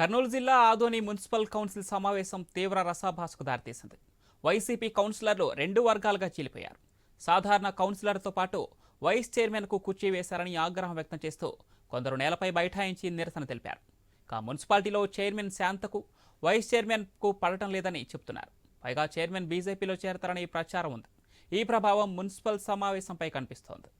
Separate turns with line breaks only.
కర్నూలు జిల్లా Adoni municipal council సమావేశం తీవ్ర రసాభాసకు దారితీసింది. వైసీపీ కౌన్సిలర్లు రెండు వర్గాలుగా చీలిపోయారు. సాధారణ కౌన్సిలర్తో పాటు వైస్ చైర్మన్కు కుర్చీ వేశారని ఆగ్రహం వ్యక్తం చేస్తూ కొందరు నేలపై బైఠాయించి నిరసన తెలిపారు. ఇక మున్సిపాలిటీలో చైర్మన్ శాంతకు వైస్ చైర్మన్కు పడటం లేదని చెప్తున్నారు పైగా చైర్మన్ బీజేపీలో చేరతారని ప్రచారం ఉంది. ఈ ప్రభావం మున్సిపల్ సమావేశంపై కనిపిస్తోంది.